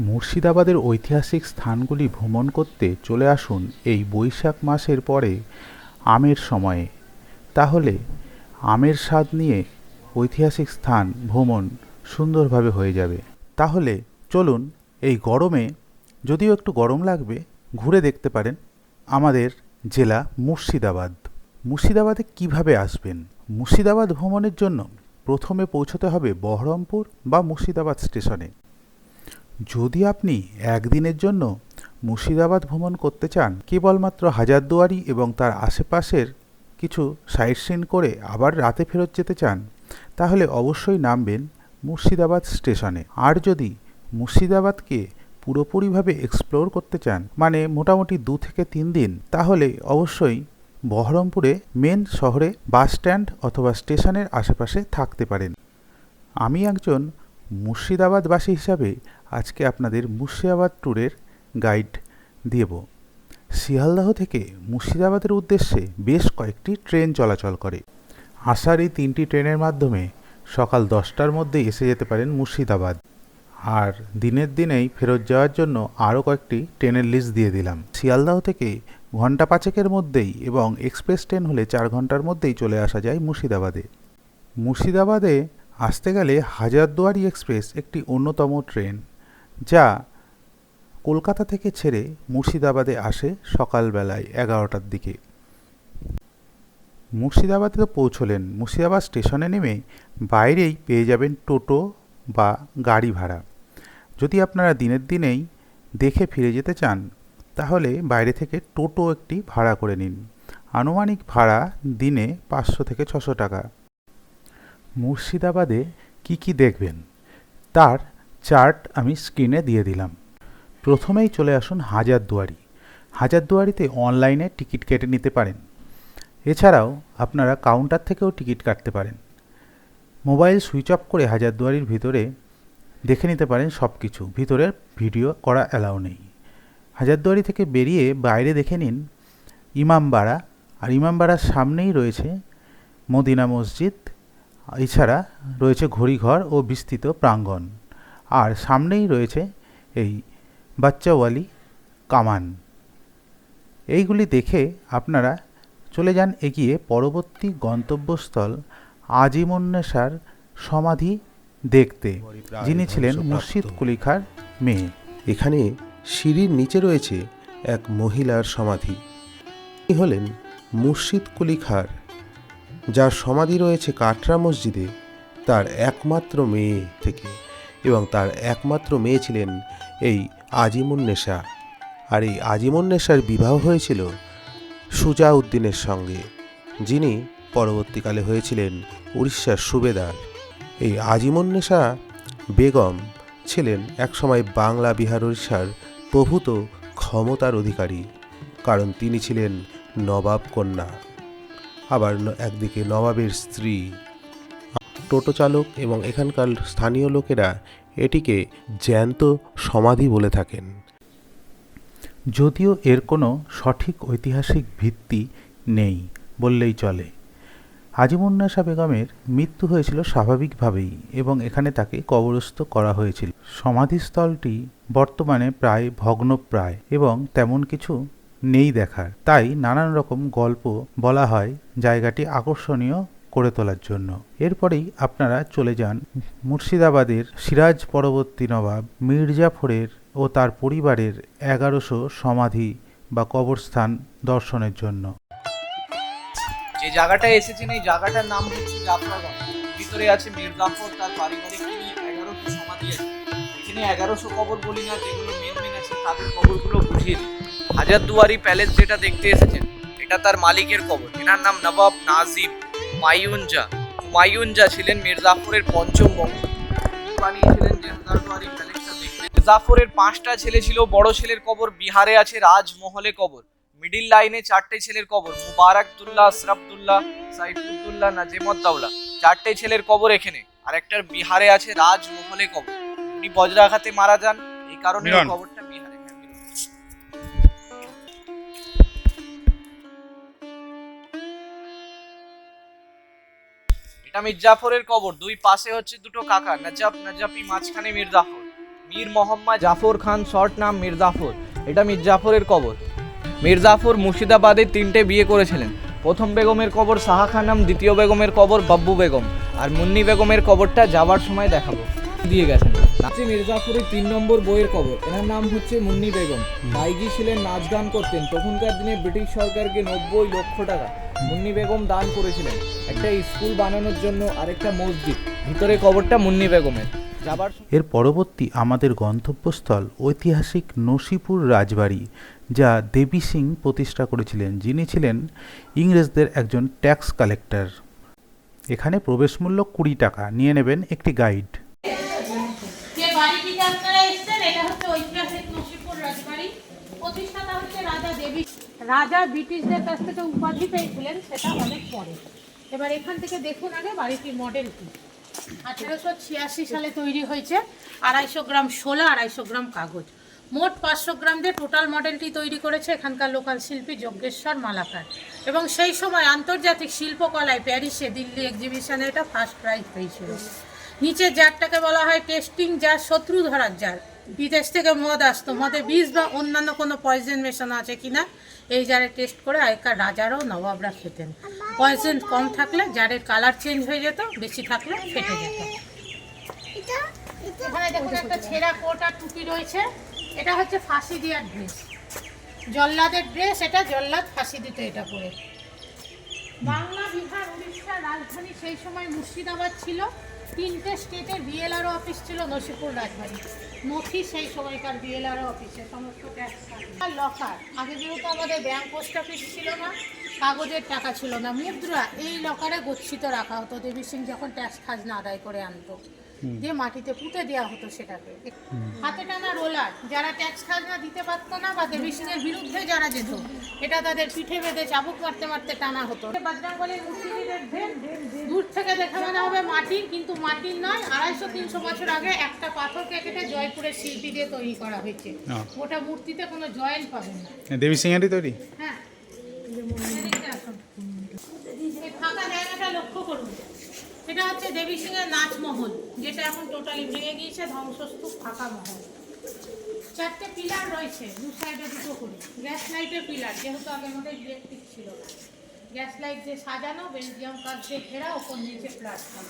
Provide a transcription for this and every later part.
মুর্শিদাবাদের ঐতিহাসিক স্থানগুলি ভ্রমণ করতে চলে আসুন এই বৈশাখ মাসের পরে আমের সময়ে। তাহলে আমের স্বাদ নিয়ে ঐতিহাসিক স্থান ভ্রমণ সুন্দরভাবে হয়ে যাবে। তাহলে চলুন এই গরমে, যদিও একটু গরম লাগবে, ঘুরে দেখতে পারেন আমাদের জেলা মুর্শিদাবাদ। মুর্শিদাবাদে কীভাবে আসবেন? মুর্শিদাবাদ ভ্রমণের জন্য প্রথমে পৌঁছতে হবে বহরমপুর বা মুর্শিদাবাদ স্টেশনে। যদি আপনি একদিনের জন্য মুর্শিদাবাদ ভ্রমণ করতে চান, কেবলমাত্র হাজারদুয়ারি এবং তার আশেপাশের কিছু সাইট সিন করে আবার রাতে ফেরত যেতে চান, তাহলে অবশ্যই নামবেন মুর্শিদাবাদ স্টেশনে। আর যদি মুর্শিদাবাদকে পুরোপুরিভাবে এক্সপ্লোর করতে চান মানে মোটামুটি দু থেকে তিন দিন, তাহলে অবশ্যই বহরমপুরে মেন শহরে বাস স্ট্যান্ড অথবা স্টেশনের আশেপাশে থাকতে পারেন। আমি একজন মুর্শিদাবাদবাসী হিসাবে আজকে আপনাদের মুর্শিদাবাদ ট্যুরের গাইড দেব। শিয়ালদাহ থেকে মুর্শিদাবাদের উদ্দেশ্যে বেশ কয়েকটি ট্রেন চলাচল করে। আসার এই তিনটি ট্রেনের মাধ্যমে সকাল দশটার মধ্যে এসে যেতে পারেন মুর্শিদাবাদ। আর দিনের দিনেই ফেরত যাওয়ার জন্য আরও কয়েকটি ট্রেনের লিস্ট দিয়ে দিলাম। শিয়ালদাহ থেকে ঘণ্টা পাঁচেকের মধ্যেই এবং এক্সপ্রেস ট্রেন হলে চার ঘণ্টার মধ্যেই চলে আসা যায় মুর্শিদাবাদে। মুর্শিদাবাদে আসতে গেলে হাজারদুয়ারি এক্সপ্রেস একটি অন্যতম ট্রেন, যা কলকাতা থেকে ছেড়ে মুর্শিদাবাদে আসে সকালবেলায় এগারোটার দিকে। মুর্শিদাবাদে তো পৌঁছলেন, মুর্শিদাবাদ স্টেশনে নেমে বাইরেই পেয়ে যাবেন টোটো বা গাড়ি ভাড়া। যদি আপনারা দিনের দিনেই দেখে ফিরে যেতে চান, তাহলে বাইরে থেকে টোটো একটি ভাড়া করে নিন। আনুমানিক ভাড়া দিনে পাঁচশো থেকে ছশো টাকা। মুর্শিদাবাদে কি কি দেখবেন, তার চার্ট আমি স্ক্রিনে দিয়ে দিলাম। প্রথমেই চলে আসুন হাজারদুয়ারি। হাজারদুয়ারিতে অনলাইনে টিকিট কেটে নিতে পারেন। এছাড়াও আপনারা কাউন্টার থেকেও টিকিট কাটতে পারেন। মোবাইল সুইচ অফ করে হাজারদুয়ারির ভিতরে দেখে নিতে পারেন সব কিছু ভিতরে ভিডিও করা অ্যালাউ নেই। হাজারদুয়ারি থেকে বেরিয়ে বাইরে দেখে নিন ইমামবাড়া। আর ইমামবাড়ার সামনেই রয়েছে মদিনা মসজিদ। এছাড়া রয়েছে ঘড়িঘর ও বিস্তৃত প্রাঙ্গণ। আর সামনেই রয়েছে এই বাচ্চাওয়ালি কামান। এইগুলি দেখে আপনারা চলে যান এগিয়ে পরবর্তী গন্তব্যস্থল আজিমুন্নেসার সমাধি দেখতে। যিনি ছিলেন মুর্শিদ কুলিখার মেয়ে। এখানে সিঁড়ির নিচে রয়েছে এক মহিলার সমাধি। হলেন মুর্শিদ কুলি খার যার সমাধি রয়েছে কাটরা মসজিদে, তার একমাত্র মেয়ে থেকে। এবং তার একমাত্র মেয়ে ছিলেন এই আজিমুন্নেশা আর এই আজিমুন্নেশার বিবাহ হয়েছিল সুজা উদ্দিনের সঙ্গে, যিনি পরবর্তীকালে হয়েছিলেন উড়িষ্যার সুবেদার। এই আজিমুন্নেশা বেগম ছিলেন একসময় বাংলা বিহার উড়িষ্যার প্রভূত ক্ষমতার অধিকারী, কারণ তিনি ছিলেন নবাব কন্যা। আবার একদিকে নবাবের স্ত্রী, টোটো চালক এবং এখানকার স্থানীয় লোকেরা এটিকে জ্যান্ত সমাধি বলে থাকেন। যদিও এর কোনো সঠিক ঐতিহাসিক ভিত্তি নেই বললেই চলে। আজিমুন্নেসা বেগমের মৃত্যু হয়েছিল স্বাভাবিকভাবেই এবং এখানে তাকে কবরস্থ করা হয়েছিল। সমাধিস্থলটি বর্তমানে প্রায় ভগ্নপ্রায় এবং তেমন কিছু নেই দেখার। তাই নানান রকম গল্প বলা হয় জায়গাটি আকর্ষণীয় করে তোলার জন্য। এরপরেই আপনারা চলে যান মুর্শিদাবাদের সিরাজ পরবর্তী নবাব মির্জাফরের ও তার পরিবারের এগারোশো সমাধি বা কবরস্থান দর্শনের জন্য। যে জায়গাটায় এসেছেন, এই জায়গাটার নাম হচ্ছে জাফরাগঞ্জ ভিতরে আছে মির্জাফর, তার পারিবারিক তিনি এগারোশো সমাধি আছে। এখানে এগারোশো কবর বলি না, যেগুলো মেন মেন আছে, তাদের কবরগুলো বুঝিয়ে দিই। হাজারদুয়ারি প্যালেস যেটা দেখতে এসেছেন এটা তার মালিকের কবর এনার নাম নবাব নাজিম মাইউনজা। মাইউনজা ছিলেন মির্জাফরের পঞ্চম বংশ। বানিয়েছিলেন প্যালেসটা দেখতে। মির্জাফরের পাঁচটা ছেলে ছিল বড় ছেলের কবর বিহারে আছে রাজমহলে কবর। মিডিল লাইনে চারটে ছেলের কবর মুবারকদুল্লাহ আশরাফদুল্লাহ সাইফুদ্দুল্লাহ নাজিমুদ্দৌলা। চারটে ছেলের কবর এখানে আর একটার বিহারে আছে রাজমহলে কবর। উনি বজ্রাঘাতে মারা যান এই কারণে ওর এটা মির্জাফরের কবর, দুই পাশে হচ্ছে দুটো কাকা, নাজাফ, নাজাফি মাঝখানে মির্জাফর মীর মোহাম্মদ জাফর খান, শর্ট নাম মির্জাফর এটা মির্জাফরের কবর। মির্জাফর মুর্শিদাবাদে তিনটে বিয়ে করেছিলেন। প্রথম বেগমের কবর সাহা খানাম দ্বিতীয় বেগমের কবর বাব্বু বেগম। আর মুন্নি বেগমের কবরটা যাওয়ার সময় দেখাবো। দিয়ে গেছেন। নাচি মির্জাফরের তিন নম্বর বইয়ের কবর এনার নাম হচ্ছে মুন্নি বেগম। বাইজি ছিলেন, নাচ গান করতেন। তখনকার দিনে ব্রিটিশ সরকারকে নব্বই লক্ষ টাকা মুন্নি বেগম দান করেছিলেন। একটা স্কুল বানানোর জন্য আরেকটা মসজিদ। ভিতরে কবরটা মুন্নি বেগমের। এর পরবর্তী আমাদের গন্তব্যস্থল ঐতিহাসিক নসিপুর রাজবাড়ি, যা দেবী সিং প্রতিষ্ঠা করেছিলেন। যিনি ছিলেন ইংরেজদের একজন ট্যাক্স কালেক্টর। এখানে প্রবেশ মূল্য কুড়ি টাকা। নিয়ে নেবেন একটি গাইড। আপনারা এসেছেন এটা হচ্ছে ঐতিহাসিক নসিপুর রাজবাড়ি। প্রতিষ্ঠাতা হচ্ছে রাজা দেবী। রাজা ব্রিটিশদের কাছ থেকে উপাধি পেয়েছিলেন সেটা অনেক পরে। এবার এখান থেকে দেখুন আগে বাড়িটির মডেল কি। আঠেরোশো ছিয়াশি সালে তৈরি হয়েছে আড়াইশো গ্রাম শোলা আড়াইশো গ্রাম কাগজ। মোট পাঁচশো গ্রাম দিয়ে টোটাল মডেলটি তৈরি করেছে এখানকার লোকাল শিল্পী যজ্ঞেশ্বর মালাকার। এবং সেই সময় আন্তর্জাতিক শিল্পকলায় প্যারিসে দিল্লি এক্সিবিশনে এটা ফার্স্ট প্রাইজ পেয়েছিল। নিচে জারটাকে বলা হয় টেস্টিং জার শত্রু ধরার জার বিদেশ থেকে মদ আসতো। মদে বিষ বা অন্যান্য কোনো পয়জন মেশানো আছে কিনা, এই জারে টেস্ট করে আগেকার রাজারাও নবাবরা খেতেন। পয়জন কম থাকলে জারের কালার চেঞ্জ হয়ে যেত, বেশি থাকলে ফেটে যেত। এখানে দেখুন একটা ছেঁড়া কোট আর টুপি রয়েছে। এটা হচ্ছে ফাঁসি দেওয়ার ড্রেস জল্লাদের ড্রেস এটা জল্লাদ ফাঁসি দিত এটা পরে। বাংলা বিহার উড়িষ্যার রাজধানী সেই সময় মুর্শিদাবাদ ছিল। তিনটে স্টেটের বিএলআরও অফিস ছিল নসিপুর রাজবাড়ি। নথি সেই সময়কার বিএলআরও অফিসে, সমস্ত ট্যাক্স লকার আগে যেহেতু আমাদের ব্যাঙ্ক পোস্ট অফিস ছিল না, কাগজের টাকা ছিল না, মুদ্রা এই লকারে গচ্ছিত রাখা হতো। দেবী সিং যখন ট্যাক্স খাজনা আদায় করে আনতো। দিয়ে মাটিতে পুঁতে দেওয়া হতো সেটাকে। হাতে টানা রোলার যারা ট্যাক্স খাজনা দিতে পারতো না বা দেবী সিং বিরুদ্ধে যারা যেত এটা তাদের পিঠে বেঁধে চাবুক মারতে মারতে টানা হতো। মূর্তিটি দেখবেন দূর থেকে দেখে মনে হবে মাটির কিন্তু মাটির নয় আড়াইশো তিনশো বছর আগে একটা পাথর কেটে জয়পুরের শিল্পী দিয়ে তৈরি করা হয়েছে। ওটা মূর্তিতে কোনো জয়েন্ট পাবেন না। দেবী সিংহারি তৈরি? হ্যাঁ। ফাঁকা জায়গাটা লক্ষ্য করুন। এটা হচ্ছে দেবী সিং এর নাচ মহল যেটা এখন টোটালি ভেঙে গিয়েছে, ধ্বংসস্তূপ, ফাঁকা মহল। চারটে পিলার রয়েছে, দু সাইডে দুটো করে। গ্যাস লাইটের পিলার যেহেতু আগে আমাদের ইলেকট্রিক ছিল গ্যাস লাইট দিয়ে সাজানো বেলজিয়াম কাঠ দিয়ে ঘেরা, ওপর নিচে প্ল্যাটফর্ম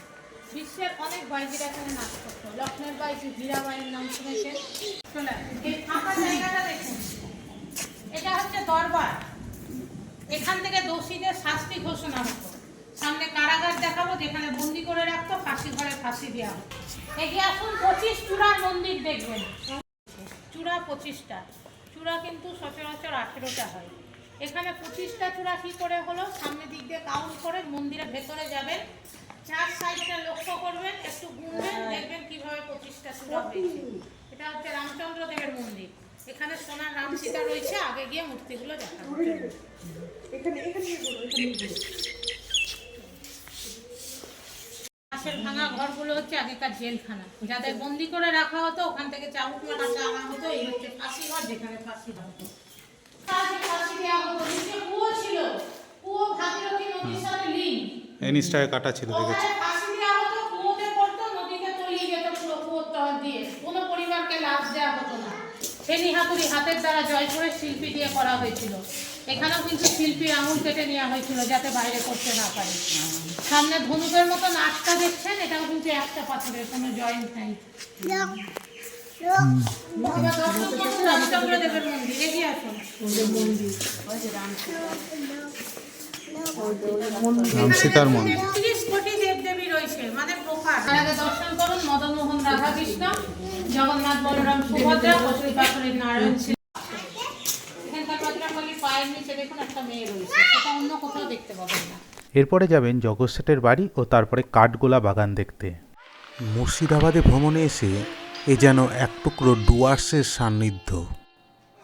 বিশ্বের অনেক বাইজিরা এখানে নাচ করতো। লক্ষ্মণের বাইজি হীরাবাইয়ের নাম শুনেছেন। এই ফাঁকা জায়গাটা দেখুন। এটা হচ্ছে দরবার। এখান থেকে দোষীদের শাস্তি ঘোষণা হতো। সামনে কারাগার দেখাবো যেখানে বন্দি করে রাখতো ফাঁসি ঘরে ফাঁসি দেওয়া হতো। এগিয়ে আসুন পঁচিশ চূড়ার মন্দির দেখবেন। চূড়া পঁচিশটা। চূড়া কিন্তু সচরাচর আঠেরোটা হয়। এখানে পঁচিশটা চূড়া কি করে হলো? সামনের দিক দিয়ে কাউন্ট করে মন্দিরের ভেতরে যাবেন। চার সাইডটা লক্ষ্য করবেন একটু গুনবেন দেখবেন কীভাবে পঁচিশটা চূড়া হয়েছে। এটা হচ্ছে রামচন্দ্র দেবের মন্দির। এখানে সোনার রাম সীতা রয়েছে আগে গিয়ে মূর্তিগুলো দেখাবো। ভাঙা ঘরগুলো হচ্ছে আগেকার জেলখানা। যাদের বন্দি করে রাখা হতো ওখান থেকে চাবুক মারাতে আনা হতো এই হচ্ছে ফাঁসি ঘর যেখানে ফাঁসি নিচটায় কাটা ছিল দেখেছি? ফেনি হাতুড়ি হাতের দ্বারা জয়পুরের শিল্পী দিয়ে করা হয়েছিল। এখানেও কিন্তু শিল্পীর আঙুল কেটে নেওয়া হয়েছিল যাতে বাইরে করতে না পারে। সামনে ধনুকের মতো নাচটা দেখছেন এটাও কিন্তু একটা পাথরের কোনো জয়েন্ট নেই। এবার দর্শন করুন রামচন্দ্র দেবের মন্দির। এগিয়ে আসুন সীতার মন্দির তিরিশ কোটি দেবদেবী রয়েছে মানে প্রকার আগে দর্শন করুন মদন মোহন রাধাকৃষ্ণ জগন্নাথ বলরাম সুভদ্রা কচুরি পাথরের নারায়ণ পায়ের নিচে দেখুন একটা মেয়ে রয়েছে। সেটা অন্য কোথাও দেখতে পাবেন না। এরপরে যাবেন জগৎ শেঠের বাড়ি ও তারপরে কাঠগোলা বাগান দেখতে। মুর্শিদাবাদে ভ্রমণে এসে এ যেন এক টুকরো ডুয়ার্সের সান্নিধ্য।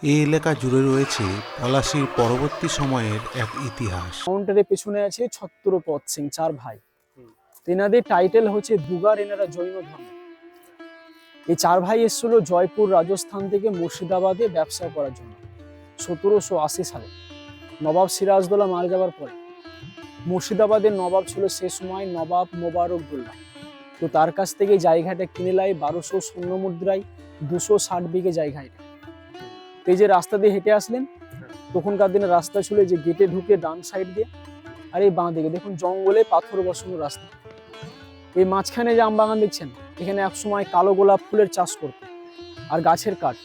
এই এলাকা জুড়ে রয়েছে পলাশির পরবর্তী সময়ের এক ইতিহাস। কাউন্টারের পেছনে আছে ছত্রপদ সিং চার ভাই। তেনাদের টাইটেল হচ্ছে দুগার এনারা জৈন ধর্ম। এই চার ভাই এসেছিল জয়পুর রাজস্থান থেকে মুর্শিদাবাদে ব্যবসা করার জন্য। সতেরোশো আশি সালে নবাব সিরাজদোল্লা মারা যাওয়ার পরে মুর্শিদাবাদের নবাব ছিল সে সময় নবাব মোবারকদুল্লাহ তো তার কাছ থেকে জায়গাটা কিনে নেয় বারোশো শূন্য মুদ্রায় দুশো ষাট বিঘে জায়গা এটা। এই যে রাস্তা দিয়ে হেঁটে আসলেন, তখনকার দিনে রাস্তা ছিল যে গেটে ঢুকে ডান সাইড দিয়ে আর এই বাঁ দিকে। দেখুন জঙ্গলে পাথর বসানো রাস্তা। এই মাঝখানে যে আম বাগান দেখছেন, এখানে একসময় কালো গোলাপ ফুলের চাষ করতো। আর গাছের কাঠ।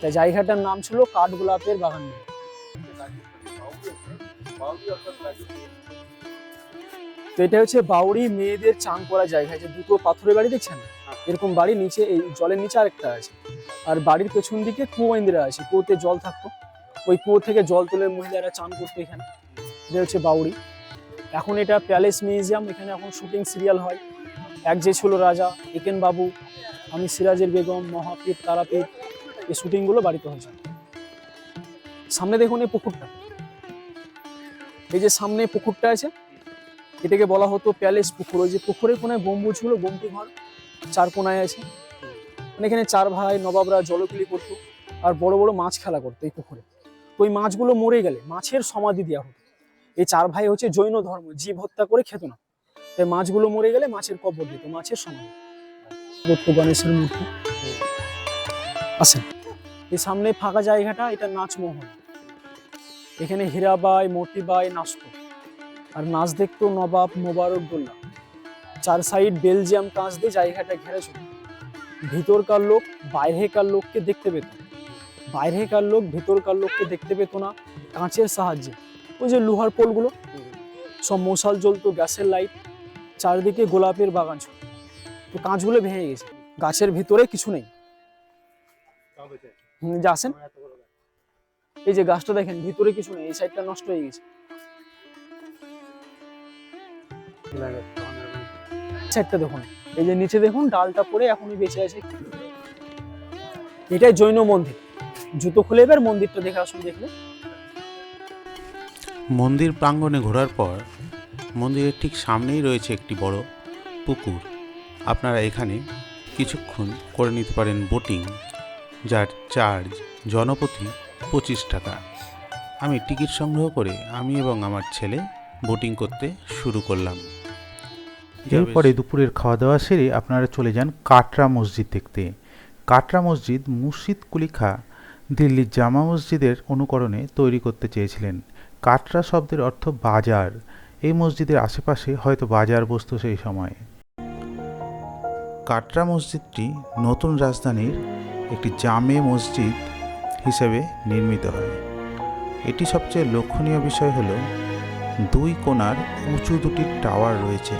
তাই জায়গাটার নাম ছিল কাঠ গোলাপের বাগান। তো এটা হচ্ছে বাউরি মেয়েদের চান করা জায়গা যে দুটো পাথরের বাড়ি দেখছেন? এরকম বাড়ি নিচে, এই জলের নিচে আরেকটা আছে। আর বাড়ির পেছন দিকে কুয়ো ইন্দিরা আছে, কুয়োতে জল থাকতো। ওই কুয়ো থেকে জল তুলে মহিলারা চান করতো এখানে। এটা হচ্ছে বাউরি এখন এটা প্যালেস মিউজিয়াম, এখানে এখন শুটিং সিরিয়াল হয়। এক যে ছিল রাজা একেন বাবু, আমি সিরাজের বেগম, মহাপীর তারাপীঠ এই শুটিংগুলো বাড়িতে হয়েছে। সামনে দেখুন এই পুকুরটা। এই যে সামনে পুকুরটা আছে, এটাকে বলা হতো প্যালেস পুকুর। ওই যে পুকুরের কোনায় গম্বুজ ছিল গমটি ঘর, চার কোনায় আছে। মানে এখানে চার ভাই, নবাবরা জলকুলি করতো, আর বড় বড় মাছ খেলা করতো এই পুকুরে। তো ওই মাছগুলো মরে গেলে, মাছের সমাধি দেওয়া হতো। এই চার ভাই হচ্ছে জৈন ধর্ম, জীব হত্যা করে খেত না। তাই মাছগুলো মরে গেলে মাছের কবর দিত, মাছের সমাধি। দত্ত গণেশের মূর্তি। আসেন এই সামনে ফাঁকা জায়গাটা, এটা নাচমহল। এখানে হীরাবাই, মতিবাই নাচতো আর নাচ দেখতো নবাব মোবারক দোল্লা চার সাইড বেলজিয়াম কাঁচ দিয়ে জায়গাটা ঘেরা ছিল। ভিতরকার লোক বাইরেকার লোককে দেখতে পেত। বাইরেকার লোক ভিতরকার লোককে দেখতে পেত না, কাঁচের সাহায্যে। ওই যে লোহার পোলগুলো, সব মশাল জ্বলতো, গ্যাসের লাইট, চারদিকে গোলাপের বাগান ছিল। তো কাঁচগুলো ভেঙে গেছে। গাছের ভিতরে কিছু নেই। এই যে গাছটা দেখেন, ভিতরে কিছু নেই, এই সাইডটা নষ্ট হয়ে গেছে। সাইডটা দেখুন, এই যে নিচে দেখুন, ডালটা পড়ে এখনই বেঁচে আছে। এটাই জৈন মন্দির। জুতো খুলে এবার মন্দিরটা দেখে আসুন, দেখলে। মন্দির প্রাঙ্গণে ঘোরার পর মন্দিরের ঠিক সামনেই রয়েছে একটি বড় পুকুর। আপনারা এখানে কিছুক্ষণ করে নিতে পারেন বোটিং। যার চার্জ জনপ্রতি পঁচিশ টাকা। আমি টিকিট সংগ্রহ করে আমি এবং আমার ছেলে বোটিং করতে শুরু করলাম। এরপরে দুপুরের খাওয়া দাওয়া সেরে আপনারা চলে যান কাটরা মসজিদ দেখতে। কাটরা মসজিদ মুর্শিদ কুলিখা দিল্লির জামা মসজিদের অনুকরণে তৈরি করতে চেয়েছিলেন। কাটরা শব্দের অর্থ বাজার। এই মসজিদের আশেপাশে হয়তো বাজার বসত সেই সময়ে। কাটরা মসজিদটি নতুন রাজধানীর একটি জামে মসজিদ হিসেবে নির্মিত হয়। এটি সবচেয়ে লক্ষণীয় বিষয় হল, দুই কোণার উঁচু দুটি টাওয়ার রয়েছে,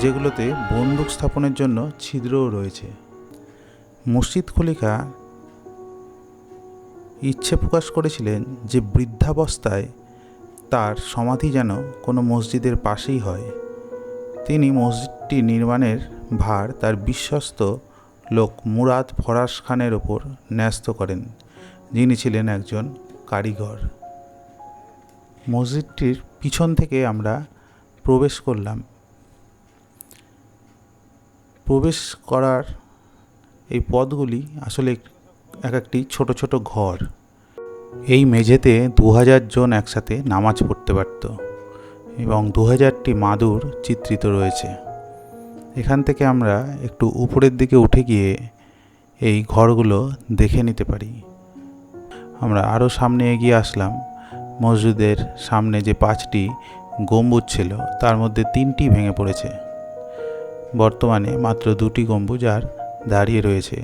যেগুলোতে বন্দুক স্থাপনের জন্য ছিদ্রও রয়েছে। মসজিদ খলিকা ইচ্ছে প্রকাশ করেছিলেন যে বৃদ্ধাবস্থায় তার সমাধি যেন কোনো মসজিদের পাশেই হয়। তিনি মসজিদটি নির্মাণের ভার তার বিশ্বস্ত লোক মুরাদ ফরাস খানের ওপর ন্যস্ত করেন, যিনি ছিলেন একজন কারিগর। মসজিদটির পিছন থেকে আমরা প্রবেশ করলাম। প্রবেশ করার এই পথগুলি আসলে এক একটি ছোট ছোট ঘর। এই মেঝেতে দু হাজার জন একসাথে নামাজ পড়তে পারত এবং দু হাজারটি মাদুর চিত্রিত রয়েছে। এখান থেকে আমরা একটু উপরের দিকে উঠে গিয়ে এই ঘরগুলো দেখে নিতে পারি। আমরা আরও সামনে এগিয়ে আসলাম। মসজিদের সামনে যে পাঁচটি গম্বুজ ছিল, তার মধ্যে তিনটি ভেঙে পড়েছে। বর্তমানে মাত্র দুটি গম্বুজ আর দাঁড়িয়ে রয়েছে।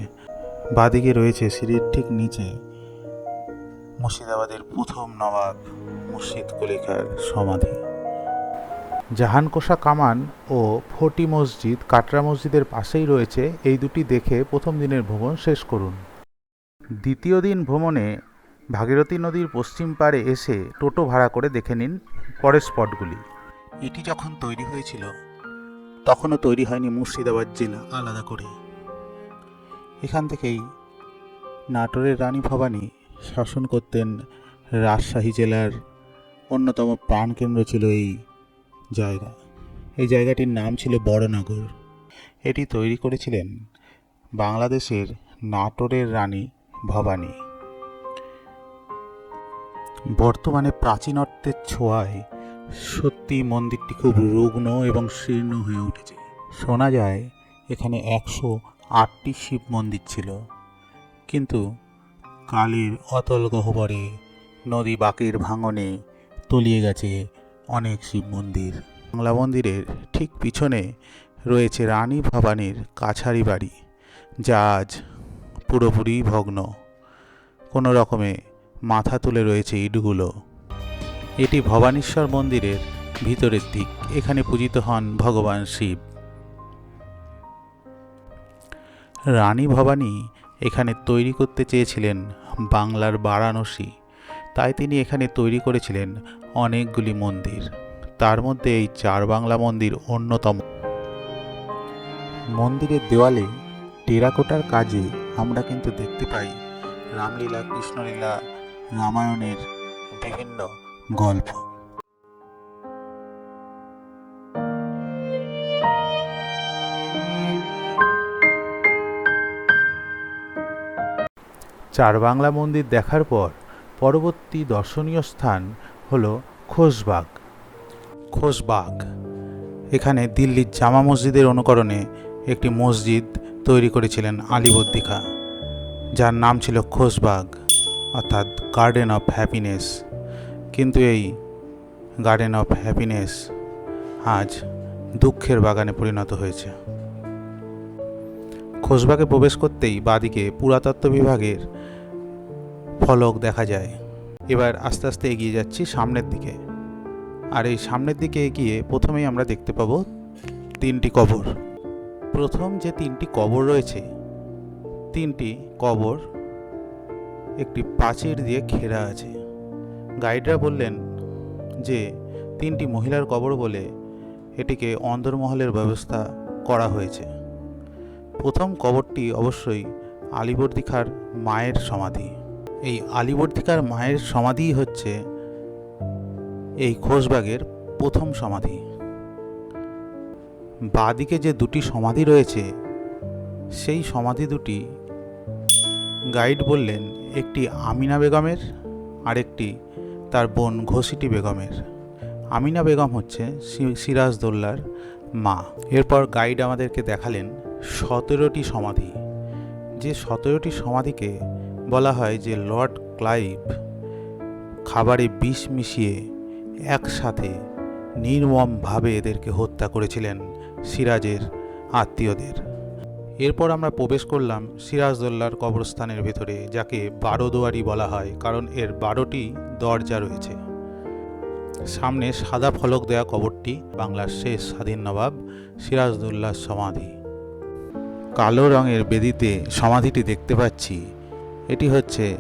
বাদিকে রয়েছে সিঁড়ির ঠিক নিচে মুর্শিদাবাদের প্রথম নবাব মুর্শিদ কলিকার সমাধি। জাহানকোষা কামান ও ফটি মসজিদ কাটরা মসজিদের পাশেই রয়েছে, এই দুটি দেখে প্রথম দিনের ভ্রমণ শেষ করুন। দ্বিতীয় দিন ভ্রমণে ভাগীরথী নদীর পশ্চিম পাড়ে এসে টোটো ভাড়া করে দেখে নিন পরের স্পটগুলি। এটি যখন তৈরি হয়েছিল, তখনও তৈরি হয়নি মুর্শিদাবাদ জেলা আলাদা করে। এখান থেকেই নাটোরের রানী ভবানী শাসন করতেন রাজশাহী জেলার অন্যতম প্রাণকেন্দ্র ছিল এই জায়গা। এই জায়গাটির নাম ছিল বড়নগর। এটি তৈরি করেছিলেন বাংলাদেশের নাটোরের রানী ভবানী। বর্তমানে প্রাচীনত্বের ছোঁয়ায় সত্যি মন্দিরটি খুব রুগ্ন এবং শীর্ণ হয়ে উঠেছে। শোনা যায়, এখানে একশো আটটি শিব মন্দির ছিল। কিন্তু কালের অতল গহ্বরে নদী বাঁকের ভাঙনে তলিয়ে গেছে অনেক শিব মন্দির। বাংলা মন্দিরের ঠিক পিছনে রয়েছে রানী ভবানীর কাছারি বাড়ি, যা আজ পুরোপুরি ভগ্ন। কোনো রকমে মাথা তুলে রয়েছে ইটগুলো। এটি ভবানীশ্বর মন্দিরের ভিতরের দিক, এখানে পূজিত হন ভগবান শিব। রানী ভবানী এখানে তৈরি করতে চেয়েছিলেন বাংলার বারাণসী। তাই তিনি এখানে তৈরি করেছিলেন অনেকগুলি মন্দির। তার মধ্যে এই চার বাংলা মন্দির অন্যতম। মন্দিরের দেওয়ালে টেরাকোটার কাজে আমরা কিন্তু দেখতে পাই রামলীলা, কৃষ্ণলীলা, রামায়ণের বিভিন্ন গল্প। চার বাংলা মন্দির দেখার পর পরবর্তী দর্শনীয় স্থান হল খোশবাগ। খোশবাগ, এখানে দিল্লির জামা মসজিদের অনুকরণে একটি মসজিদ তৈরি করেছিলেন আলিবর্দী খাঁ যার নাম ছিল খোশবাগ, অর্থাৎ গার্ডেন অফ হ্যাপিনেস কিন্তু এই গার্ডেন অফ হ্যাপিনেস আজ দুঃখের বাগানে পরিণত হয়েছে। খোশবাগে প্রবেশ করতেই বাদিকে পুরাতত্ত্ব বিভাগের ফলক দেখা যায়। এবার আস্তে আস্তে এগিয়ে যাচ্ছি সামনের দিকে। আর এই সামনের দিকে এগিয়ে প্রথমেই আমরা দেখতে পাবো তিনটি কবর। প্রথম যে তিনটি কবর রয়েছে, তিনটি কবর একটি প্রাচীর দিয়ে ঘেরা আছে। গাইডরা বললেন যে তিনটি মহিলার কবর বলে এটিকে অন্দরমহলের ব্যবস্থা করা হয়েছে। প্রথম কবরটি অবশ্যই আলিবর্দী খাঁর মায়ের সমাধি। এই আলিবর্দী মায়ের সমাধিই হচ্ছে এই খোশবাগের প্রথম সমাধি। বাঁদিকে যে দুটি সমাধি রয়েছে, সেই সমাধি দুটি গাইড বললেন একটি আমিনা বেগমের আরেকটি তার বোন ঘসিটি বেগমের। আমিনা বেগম হচ্ছে সিরাজদৌল্লার মা। এরপর গাইড আমাদেরকে দেখালেন সতেরোটি সমাধি। যে সতেরোটি সমাধিকে বলা হয় যে লর্ড ক্লাইভ খাবারে বিষ মিশিয়ে একসাথে নির্মমভাবে এদেরকে হত্যা করেছিলেন সিরাজের আত্মীয়দের। এরপর আমরা প্রবেশ করলাম সিরাজদৌল্লার কবরস্থানের ভেতরে, যাকে বারো দুয়ারি বলা হয়, কারণ এর বারোটি দরজা রয়েছে। সামনে সাদা ফলক দেয়া কবরটি, বাংলার শেষ স্বাধীন নবাব সিরাজদৌল্লার সমাধি। কালো রঙের বেদিতে সমাধিটি দেখতে পাচ্ছি। এটি হচ্ছে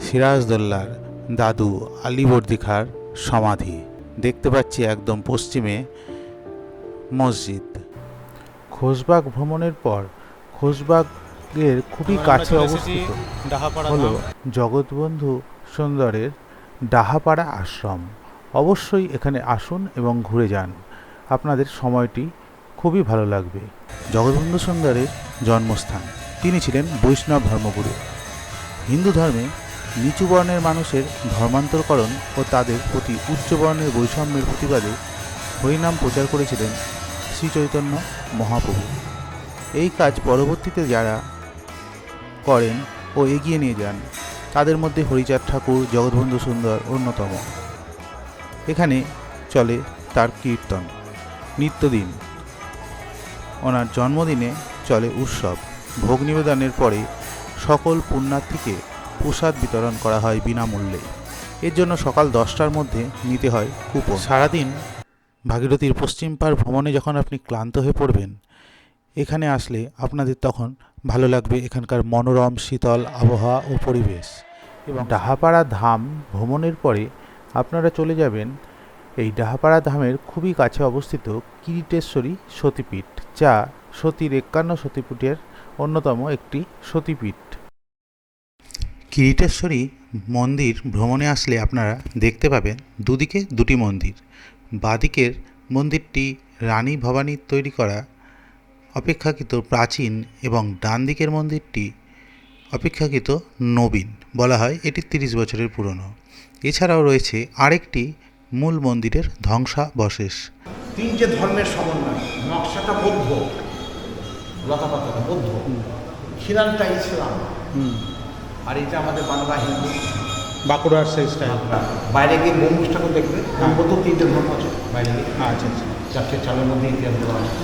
সিরাজদৌল্লার দাদু আলিবর্দী খাঁর সমাধি। দেখতে পাচ্ছি একদম পশ্চিমে মসজিদ। খোশবাগ ভ্রমণের পর খোশবাগের খুবই কাছে অবস্থিত। হলো জগৎবন্ধু সুন্দরের ডাহাপাড়া আশ্রম। অবশ্যই এখানে আসুন এবং ঘুরে যান। আপনাদের সময়টি খুবই ভালো লাগবে। জগৎবন্ধু সুন্দরের জন্মস্থান। তিনি ছিলেন বৈষ্ণব ধর্মগুরু। হিন্দু ধর্মে নিচু বর্ণের মানুষের ধর্মান্তরকরণ ও তাদের প্রতি উচ্চ বর্ণের বৈষম্যের প্রতিবাদে হরিনাম প্রচার করেছিলেন শ্রী চৈতন্য মহাপ্রভু। এই কাজ পরবর্তীতে যারা করেন ও এগিয়ে নিয়ে যান, তাদের মধ্যে হরিচাঁদ ঠাকুর জগৎবন্ধু সুন্দর অন্যতম। এখানে চলে তার কীর্তন, নিত্যদিন। ওনার জন্মদিনে চলে উৎসব। ভোগ নিবেদনের পরে সকল পুণ্যার্থীকে প্রসাদ বিতরণ করা হয় বিনামূল্যে। এর জন্য সকাল দশটার মধ্যে নিতে হয় কুপন। সারাদিন ভাগীরথীর পশ্চিম পার ভ্রমণে যখন আপনি ক্লান্ত হয়ে পড়বেন, এখানে আসলে আপনাদের তখন ভালো লাগবে এখানকার মনোরম, শীতল আবহাওয়া ও পরিবেশ। এবং ডাহাপাড়া ধাম ভ্রমণের পরে আপনারা চলে যাবেন এই ডাহাপাড়া ধামের খুবই কাছে অবস্থিত কিরিটেশ্বরী সতীপীঠ, যা সতীর একান্ন সতীপীঠের অন্যতম একটি সতীপীঠ। কিরিটেশ্বরী মন্দির ভ্রমণে আসলে আপনারা দেখতে পাবেন দুদিকে দুটি মন্দির। বাদিকের মন্দিরটি রানী ভবানীর তৈরি করা অপেক্ষাকৃত প্রাচীন এবং ডান দিকের মন্দিরটি অপেক্ষাকৃত নবীন বলা হয় এটি তিরিশ বছরের পুরনো। এছাড়াও রয়েছে আরেকটি মূল মন্দিরের ধ্বংসাবশেষ। তিনটে ধর্মের সমন্বয় নকশাটা বৌদ্ধ লতাপাতাটা বৌদ্ধ খিরানটা ইসলাম আর এটা আমাদের বাংলা হিন্দু বাঁকুড়ার সেই স্টাইল বাইরে গিয়ে গম্বুজ ঠাকুর দেখবে হ্যাঁ। গম্বুজ তিনটে ধর্ম আছে বাইরে গিয়ে। আচ্ছা আচ্ছা। চারটে চালের মধ্যে ইতিহাস দেওয়া আছে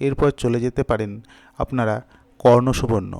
এরপর চলে যেতে পারেন আপনারা কর্ণসুবর্ণ।